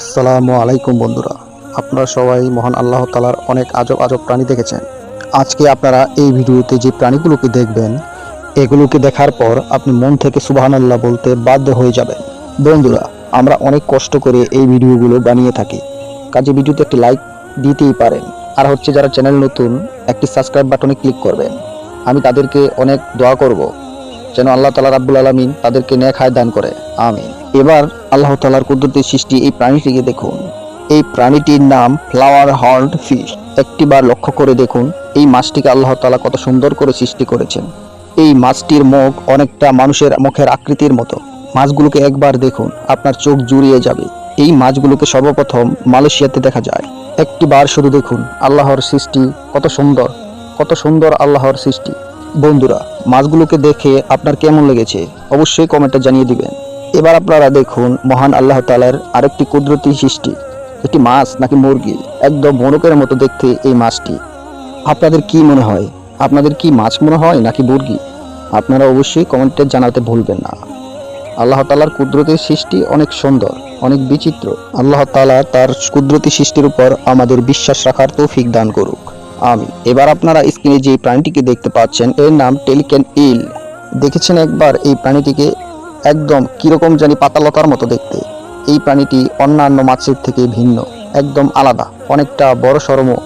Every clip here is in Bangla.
আসসালামু আলাইকুম বন্ধুরা। আপনারা সবাই মহান আল্লাহ তালার অনেক আজব আজব প্রাণী দেখেছেন। আজকে আপনারা এই ভিডিওতে যে প্রাণীগুলোকে দেখবেন, এগুলোকে দেখার পর আপনি মন থেকে সুবাহান আল্লাহ বলতে বাধ্য হয়ে যাবেন। বন্ধুরা, আমরা অনেক কষ্ট করে এই ভিডিওগুলো বানিয়ে থাকি। কাজে ভিডিওতে একটি লাইক দিতেই পারেন। আর হচ্ছে যারা চ্যানেল নতুন, একটি সাবস্ক্রাইব বাটনে ক্লিক করবেন। আমি তাদেরকে অনেক দোয়া করব। যেন আল্লাহ তালা রাব্বুল আলমিন তাদেরকে ন্যাক হায় দান করে। আমিন। এবার আল্লাহ তালার কুদরতের সৃষ্টি এই প্রাণীটিকে দেখুন। এই প্রাণীটির নাম ফ্লাওয়ার হর্নড ফিশ। একটিবার লক্ষ্য করে দেখুন, এই মাছটিকে আল্লাহ তালা কত সুন্দর করে সৃষ্টি করেছেন। এই মাছটির মুখ অনেকটা মানুষের মুখের আকৃতির মতো। মাছগুলোকে একবার দেখুন, আপনার চোখ জুড়িয়ে যাবে। এই মাছগুলোকে সর্বপ্রথম মালয়েশিয়াতে দেখা যায়। একটি বার শুধু দেখুন, আল্লাহর সৃষ্টি কত সুন্দর কত সুন্দর আল্লাহর সৃষ্টি। বন্ধুরা, মাছগুলোকে দেখে আপনার কেমন লেগেছে অবশ্যই কমেন্টে জানিয়ে দিবেন। এবার আপনারা দেখুন মহান আল্লাহ তালার আরেকটি কুদরতি সৃষ্টি। এটি মাছ নাকি মুরগি? একদম মরকের মতো দেখতে এই মাছটি। আপনাদের কি মনে হয়? আপনাদের কি মাছ মনে হয় নাকি মুরগি? আপনারা অবশ্যই কমেন্টে জানাতে ভুলবেন না। আল্লাহ তালার কুদরতের সৃষ্টি অনেক সুন্দর, অনেক বিচিত্র। আল্লাহ তালা তার কুদরতি সৃষ্টির উপর আমাদের বিশ্বাস রাখার তৌফিক দান করুক। আমি এবার আপনারা স্ক্রিনে যে প্রাণীটিকে দেখতে পাচ্ছেন, এর নাম টেলিকেন ইল দেখেছেন একবার এই প্রাণীটিকে একদম কীরকম জানি পাতালতার মতো দেখতে। এই প্রাণীটি অন্যান্য মাছের থেকে ভিন্ন, একদম আলাদা, অনেকটা বড় সড়মুখ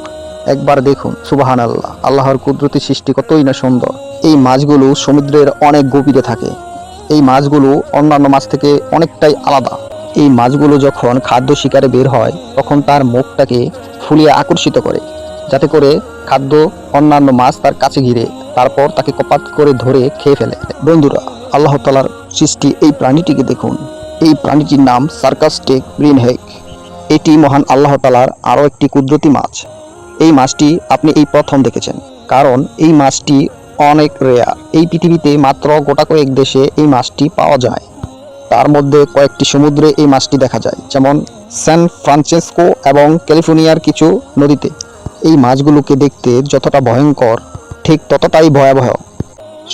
একবার দেখুন সুবাহান আল্লাহ আল্লাহর কুদরতি সৃষ্টি কতই না সুন্দর। এই মাছগুলো সমুদ্রের অনেক গভীরে থাকে। এই মাছগুলো অন্যান্য মাছ থেকে অনেকটাই আলাদা। এই মাছগুলো যখন খাদ্য শিকারে বের হয়, তখন তার মুখটাকে ফুলিয়ে আকর্ষিত করে। যাতে করে খাদ্য, অন্যান্য মাছ তার কাছে ঘিরে, তারপর তাকে কপাত করে ধরে খেয়ে ফেলে। বন্ধুরা, আল্লাহ তালার সৃষ্টি এই প্রাণীটিকে দেখুন। এই প্রাণীটির নাম সার্কাস্টেক ব্রিনহেক এটি মহান আল্লাহ তালার আরও একটি কুদরতি মাছ। এই মাছটি আপনি এই প্রথম দেখেছেন, কারণ এই মাছটি অনেক রেয়ার এই পৃথিবীতে মাত্র গোটা কয়েক দেশে এই মাছটি পাওয়া যায়। তার মধ্যে কয়েকটি সমুদ্রে এই মাছটি দেখা যায়, যেমন স্যান ফ্রান্সিসকো এবং ক্যালিফোর্নিয়ার কিছু নদীতে। এই মাছগুলোকে দেখতে যতটা ভয়ঙ্কর, ঠিক ততটাই ভয়াবহ।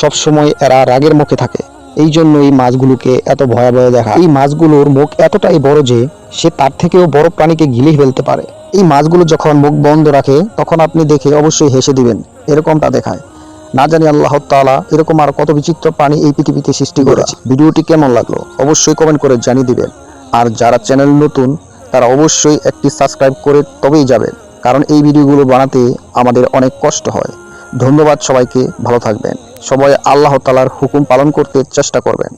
সবসময় এরা রাগের মুখে থাকে, এই জন্য এই মাছগুলোকে এত ভয়াবহ দেখা। এই মাছগুলোর মুখ এতটাই বড় যে সে তার থেকেও বড় প্রাণীকে গিলে ফেলতে পারে। এই মাছগুলো যখন মুখ বন্ধ রাখে, তখন আপনি দেখে অবশ্যই হেসে দিবেন, এরকমটা দেখায়। না জানি আল্লাহ তাআলা এরকম আর কত বিচিত্র প্রাণী এই পৃথিবীতে সৃষ্টি করেছে। ভিডিওটি কেমন লাগল অবশ্যই কমেন্ট করে জানিয়ে দিবেন। আর যারা চ্যানেল নতুন, তারা অবশ্যই একটি সাবস্ক্রাইব করে তবেই যাবেন। কারণ এই ভিডিওগুলো বানাতে আমাদের অনেক কষ্ট হয়। ধন্যবাদ সবাইকে, ভালো থাকবেন। সবাই আল্লাহ তালার হুকুম পালন করতে চেষ্টা করবেন।